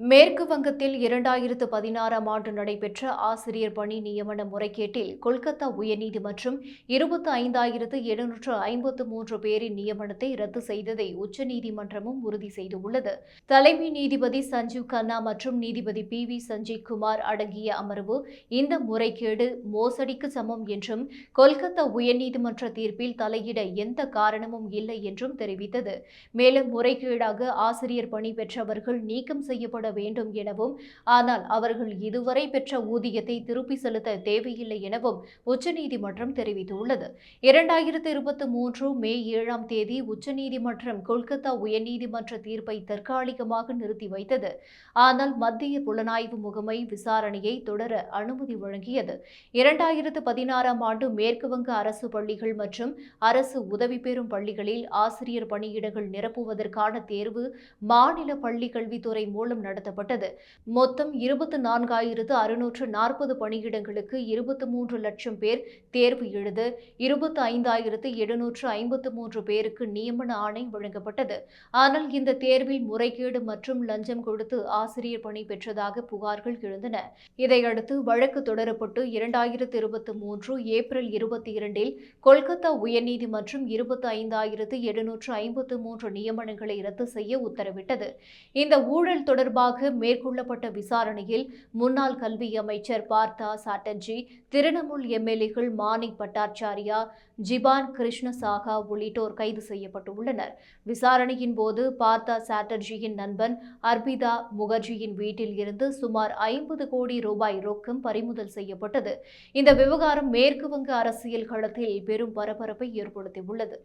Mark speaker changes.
Speaker 1: மேற்கு வங்கத்தில் இரண்டாயிரத்து பதினாறாம் ஆண்டு நடைபெற்ற ஆசிரியர் பணி நியமன முறைகேட்டில் கொல்கத்தா உயர்நீதிமன்றம் இருபத்தி ஐந்தாயிரத்து எழுநூற்று ஐம்பத்து மூன்று பேரின் நியமனத்தை ரத்து செய்ததை உச்சநீதிமன்றமும் உறுதி செய்துள்ளது. தலைமை நீதிபதி சஞ்சீவ் கண்ணா மற்றும் நீதிபதி பி வி சஞ்சய் குமார் அடங்கிய அமர்வு இந்த முறைகேடு மோசடிக்கு சமம் என்றும் கொல்கத்தா உயர்நீதிமன்ற தீர்ப்பில் தலையிட எந்த காரணமும் இல்லை என்றும் தெரிவித்தது. மேலும் முறைகேடாக ஆசிரியர் பணி பெற்றவர்கள் நீக்கம் செய்யப்பட வேண்டும் எனவும் ஆனால் அவர்கள் இதுவரை பெற்ற ஊதியத்தை திருப்பி செலுத்த தேவையில்லை எனவும் உச்சநீதிமன்றம் தெரிவித்துள்ளது. இரண்டாயிரத்து இருபத்தி மூன்று மே ஏழாம் தேதி உச்சநீதிமன்றம் கொல்கத்தா உயர்நீதிமன்ற தீர்ப்பை தற்காலிகமாக நிறுத்தி வைத்தது. ஆனால் மத்திய புலனாய்வு முகமை விசாரணையை தொடர அனுமதி வழங்கியது. இரண்டாயிரத்து பதினாறாம் ஆண்டு மேற்குவங்க அரசு பள்ளிகள் மற்றும் அரசு உதவி பெறும் பள்ளிகளில் ஆசிரியர் பணியிடங்கள் நிரப்புவதற்கான தேர்வு மாநில பள்ளி கல்வித்துறை மூலம் நடத்தப்பட்டது மொத்தம் இருபத்தி நான்காயிரத்து அறுநூற்று நாற்பது பணியிடங்களுக்கு இருபத்தி மூன்று லட்சம் பேர் தேர்வு எழுத இருபத்தி ஐந்தாயிரத்து எழுநூற்று ஐம்பத்து மூன்று பேருக்கு நியமன ஆணை வழங்கப்பட்டது. ஆனால் இந்த தேர்வில் முறைகேடு மற்றும் லஞ்சம் கொடுத்து ஆசிரியர் பணி பெற்றதாக புகார்கள் எழுந்தன. இதையடுத்து வழக்கு தொடரப்பட்டு இரண்டாயிரத்து இருபத்தி மூன்று ஏப்ரல் இருபத்தி இரண்டில் கொல்கத்தா உயர்நீதிமன்றம் இருபத்தி ஐந்தாயிரத்து எழுநூற்று ஐம்பத்து மூன்று நியமனங்களை ரத்து செய்ய உத்தரவிட்டது. இந்த ஊழல் தொடர்பாக தொடர்பாக மேற்கொள்ளப்பட்ட விசாரணையில் முன்னாள் கல்வி அமைச்சர் பார்த்தா சாட்டர்ஜி திரிணாமுல் எம்எல்ஏக்கள் மாணிக் பட்டாச்சாரியா ஜிபான் கிருஷ்ணசாகா உள்ளிட்டோர் கைது செய்யப்பட்டுள்ளனர். விசாரணையின் போது பார்த்தா சாட்டர்ஜியின் நண்பன் அர்பிதா முகர்ஜியின் வீட்டில் இருந்து சுமார் ஐம்பது கோடி ரூபாய் ரொக்கம் பறிமுதல் செய்யப்பட்டது. இந்த விவகாரம் மேற்கு வங்க அரசியல் களத்தில் பெரும் பரபரப்பை ஏற்படுத்தியுள்ளது.